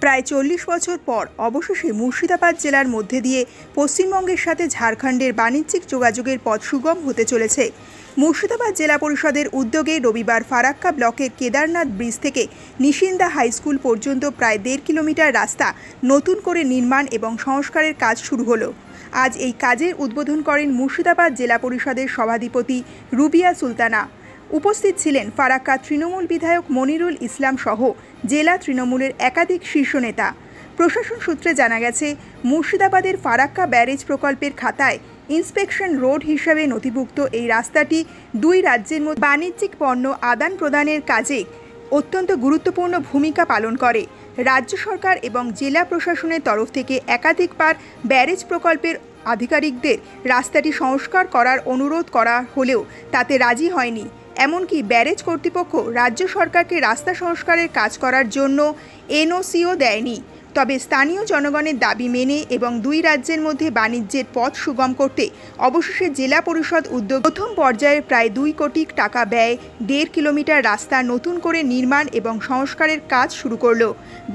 প্রায় চল্লিশ বছর পর অবশেষে মুর্শিদাবাদ জেলার মধ্যে দিয়ে পশ্চিমবঙ্গের সাথে ঝাড়খণ্ডের বাণিজ্যিক যোগাযোগের পথ সুগম হতে চলেছে। মুর্শিদাবাদ জেলা পরিষদের উদ্যোগে রবিবার ফারাক্কা ব্লকের কেদারনাথ ব্রিজ থেকে নিশিন্দা হাই স্কুল পর্যন্ত প্রায় দেড় কিলোমিটার রাস্তা নতুন করে নির্মাণ এবং সংস্কারের কাজ শুরু হলো। আজ এই কাজের উদ্বোধন করেন মুর্শিদাবাদ জেলা পরিষদের সভাধিপতি রুবিয়া সুলতানা। উপস্থিত ছিলেন ফারাক্কা তৃণমূল বিধায়ক মনিরুল ইসলাম সহ জেলা তৃণমূলের একাধিক শীর্ষ নেতা। প্রশাসন সূত্রে জানা গেছে, মুর্শিদাবাদের ফারাক্কা ব্যারেজ প্রকল্পের খাতায় ইন্সপেকশন রোড হিসাবে নথিভুক্ত এই রাস্তাটি দুই রাজ্যের মধ্যে বাণিজ্যিক পণ্য আদান প্রদানের কাজে অত্যন্ত গুরুত্বপূর্ণ ভূমিকা পালন করে। রাজ্য সরকার এবং জেলা প্রশাসনের তরফ থেকে একাধিকবার ব্যারেজ প্রকল্পের আধিকারিকদের রাস্তাটি সংস্কার করার অনুরোধ করা হলেও তাতে রাজি হয়নি। এমনকি ব্যারেজ কর্তৃপক্ষ রাজ্য সরকারকে রাস্তা সংস্কারের কাজ করার জন্য এনওসিও দেয়নি। তবে স্থানীয় জনগণের দাবি মেনে এবং দুই রাজ্যের মধ্যে বাণিজ্যের পথ সুগম করতে অবশেষে জেলা পরিষদ উদ্যোগ প্রথম পর্যায়ে প্রায় দুই কোটি টাকা ব্যয় দেড় কিলোমিটার রাস্তা নতুন করে নির্মাণ এবং সংস্কারের কাজ শুরু করল।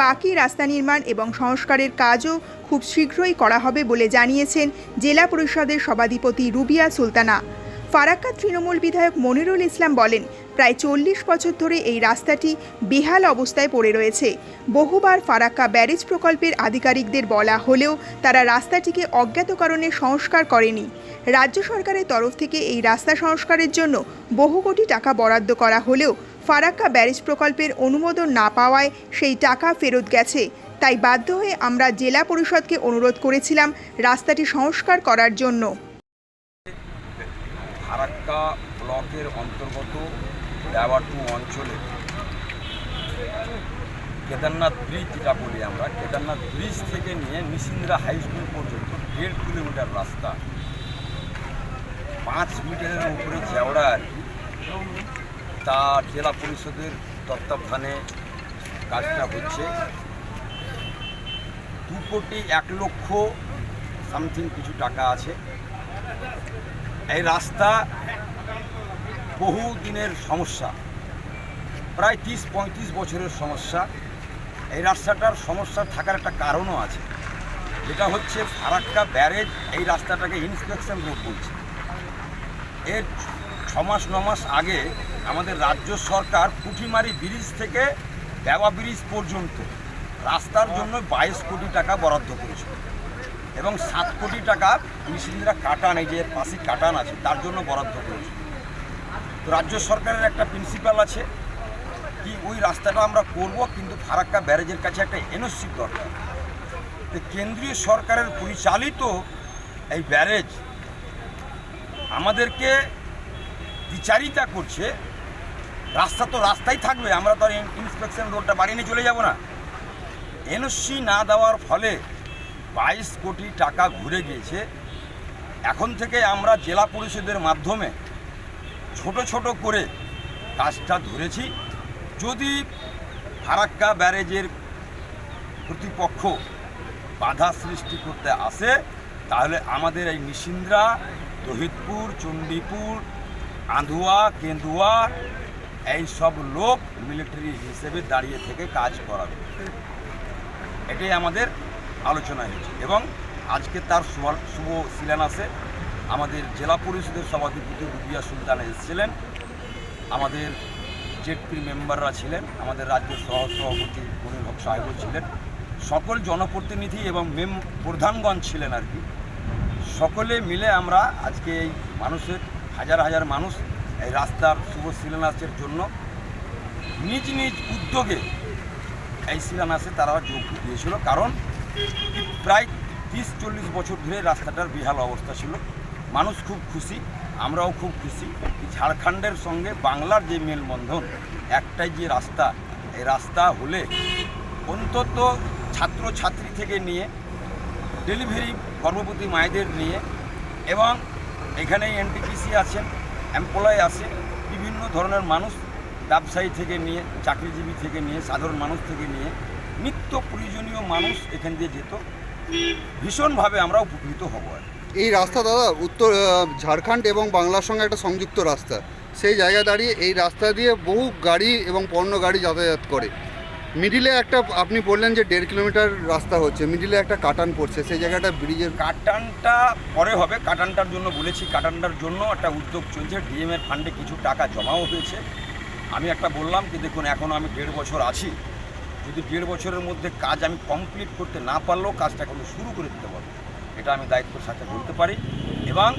বাকি রাস্তা নির্মাণ এবং সংস্কারের কাজও খুব শীঘ্রই করা হবে বলে জানিয়েছেন জেলা পরিষদের সভাধিপতি রুবিয়া সুলতানা। ফারাক্কা তৃণমূল বিধায়ক মনিরুল ইসলাম বলেন, প্রায় চল্লিশ বছর ধরে এই রাস্তাটি বেহাল অবস্থায় পড়ে রয়েছে। বহুবার ফারাক্কা ব্যারেজ প্রকল্পের আধিকারিকদের বলা হলেও তারা রাস্তাটিকে অজ্ঞাত কারণে সংস্কার করেনি। রাজ্য সরকারের তরফ থেকে এই রাস্তা সংস্কারের জন্য বহু কোটি টাকা বরাদ্দ করা হলেও ফারাক্কা ব্যারেজ প্রকল্পের অনুমোদন না পাওয়ায় সেই টাকা ফেরত গেছে। তাই বাধ্য হয়ে আমরা জেলা পরিষদকে অনুরোধ করেছিলাম রাস্তাটি সংস্কার করার জন্য। ফারাক্কা ব্লকের অন্তর্গত দেওয়াটু অঞ্চলে। কেদারনাথ ব্রিজ যেটা বলি আমরা। কেদারনাথ ব্রিজ থেকে নিয়ে নিশিন্দ্রা হাই স্কুল পর্যন্ত দেড় কিলোমিটার রাস্তা। পাঁচ মিটারের উপরে চওড়া আর তা জেলা পরিষদের তত্ত্বাবধানে কাজটা হচ্ছে। দু কোটি এক লক্ষ সামথিং কিছু টাকা আছে। এই রাস্তা বহু দিনের সমস্যা। প্রায় তিরিশ পঁয়ত্রিশ বছরের সমস্যা। এই রাস্তাটার সমস্যা থাকার একটা কারণও আছে। যেটা হচ্ছে ফারাক্কা ব্যারেজ এই রাস্তাটাকে ইন্সপেকশন রোড বলছে। এর ছ মাস ন মাস আগে আমাদের রাজ্য সরকার পুঁটিমারি ব্রিজ থেকে দেওয়া ব্রিজ পর্যন্ত রাস্তার জন্য বাইশ কোটি টাকা বরাদ্দ করেছিল এবং সাত কোটি টাকা মিশিন্দ্রা কাটান এই যে পাশে কাটান আছে তার জন্য বরাদ্দ করেছে। তো রাজ্য সরকারের একটা প্রিন্সিপাল আছে কি ওই রাস্তাটা আমরা করব, কিন্তু ফারাক্কা ব্যারেজের কাছে একটা এনওসি দরকার। তো কেন্দ্রীয় সরকারের পরিচালিত এই ব্যারেজ আমাদেরকে বিচারিতা করছে। রাস্তা তো রাস্তাই থাকবে, আমরা তো ইন্সপেকশন রোডটা বাড়ি নিয়ে চলে যাব না। এনওসি না দেওয়ার ফলে বাইশ কোটি টাকা ঘুরে গিয়েছে। এখন থেকে আমরা জেলা পরিষদের মাধ্যমে ছোট ছোট করে কাজটা ধরেছি। যদি ফারাক্কা ব্যারেজের প্রতিপক্ষ বাধা সৃষ্টি করতে আসে, তাহলে আমাদের এই নিশিন্দ্রা, দহিতপুর, চণ্ডীপুর, আঁধুয়া, কেন্দুয়া, এই সব লোক মিলিটারি হিসেবে দাঁড়িয়ে থেকে কাজ করাবে। এটাই আমাদের আলোচনা হয়েছে এবং আজকে তার শুভ- শুভ শিলান্যাসে আমাদের জেলা পরিষদের সভাধিপতি রুবিয়া সুলতান এসেছিলেন। আমাদের জেডপি মেম্বাররা ছিলেন, আমাদের রাজ্য সহ সভাপতি মনির হক সাহেবও ছিলেন। সকল জনপ্রতিনিধি এবং মেম প্রধানগণ ছিলেন আর কি। সকলে মিলে আমরা আজকে এই মানুষের, হাজার হাজার মানুষ এই রাস্তার শুভ শিলান্যাসের জন্য নিজ নিজ উদ্যোগে এই শিলান্যাসে তারা যোগ দিয়েছিল। কারণ প্রায় তিরিশ চল্লিশ বছর ধরে রাস্তাটার বিহাল অবস্থা ছিল। মানুষ খুব খুশি, আমরাও খুব খুশি ঝাড়খণ্ডের সঙ্গে বাংলার যে মেলবন্ধন, একটাই যে রাস্তা এই রাস্তা হলে অন্তত ছাত্র ছাত্রী থেকে নিয়ে, ডেলিভারি গর্ভবতী মায়েদের নিয়ে এবং এখানে এনটিপিসি আছেন, এমপ্লয় আছে, বিভিন্ন ধরনের মানুষ ব্যবসায়ী থেকে নিয়ে, চাকরিজীবী থেকে নিয়ে, সাধারণ মানুষ থেকে নিয়ে, নিত্য প্রয়োজনীয় মানুষ এখান দিয়ে যেত ভীষণভাবে আমরা উপকৃত হব আর। এই রাস্তা দাদা, উত্তর ঝাড়খণ্ড এবং বাংলার সঙ্গে একটা সংযুক্ত রাস্তা। সেই জায়গায় দাঁড়িয়ে এই রাস্তা দিয়ে বহু গাড়ি এবং পণ্য গাড়ি যাতায়াত করে। মিডিলে একটা, আপনি বললেন যে দেড় কিলোমিটার রাস্তা হচ্ছে, মিডিলে একটা কাটান পড়ছে, সেই জায়গাটা ব্রিজের কাটানটা পরে হবে, কাটানটার জন্য বলেছি, কাটানটার জন্য একটা উদ্যোগ চলছে, ডিএম এর ফান্ডে কিছু টাকা জমাও হয়েছে। আমি একটা বললাম কি দেখুন এখনও আমি দেড় বছর আছি। যদি দেড় বছরের মধ্যে কাজ আমি কমপ্লিট করতে না পারলেও কাজটা এখন শুরু করে দিতে পারব। এটা আমি দায়িত্বের সাথে বলতে পারি। এবং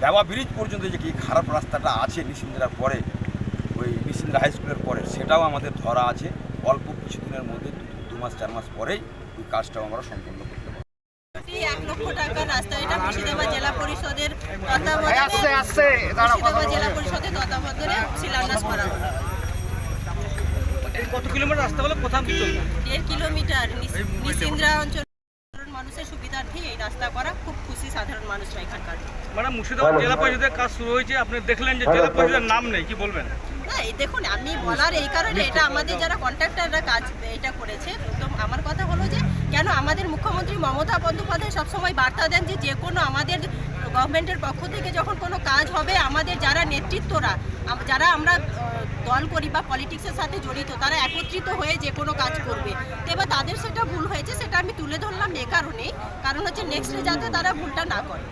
দেওয়া ব্রিজ পর্যন্ত যে কি খারাপ রাস্তাটা আছে নিশিন্দ্রার পরে ওই নিশিন্দ্রা হাই স্কুলের পরে সেটাও আমাদের ধরা আছে। অল্প কিছুদিনের মধ্যে দু- দু মাস চার মাস পরেই ওই কাজটাও আমরা সম্পূর্ণ করতে পারব। এই এক লক্ষ টাকার রাস্তা। এটা মুর্শিদাবাদ জেলা পরিষদের মুর্শিদাবাদ জেলা পরিষদের তত্ত্বাবধানে শিলান্যাস করা হলো কত কিলোমিটার রাস্তা বলে? কোথাও দেড় কিলোমিটার নিস- নিসিন্দ্রা অঞ্চল সাধারণ মানুষের সুবিধার্থে এই রাস্তা করা খুব খুশি সাধারণ মানুষরা এখানকার। মানে মুর্শিদাবাদ জেলা পরিষদের কাজ শুরু হয়েছে আপনি দেখলেন যে জেলা পরিষদের নাম নেই কি বলবেন? না এই দেখুন আমি বলার এই কারণে এটা আমাদের যারা কন্ট্রাক্টররা কাজ এটা করেছে তো আমার কথা হলো যে কেন আমাদের মুখ্যমন্ত্রী মমতা বন্দ্যোপাধ্যায় সবসময় বার্তা দেন যে যে কোনো আমাদের গভর্নমেন্টের পক্ষ থেকে যখন কোনো কাজ হবে আমাদের যারা নেতৃত্বরা যারা আমরা দল করি বা পলিটিক্সের সাথে জড়িত তারা একত্রিত হয়ে যে কোনো কাজ করবে। তো এবার তাদের সেটা ভুল হয়েছে সেটা আমি তুলে ধরলাম এ কারণেই। কারণ হচ্ছে নেক্সটে যাতে তারা ভুলটা না করে।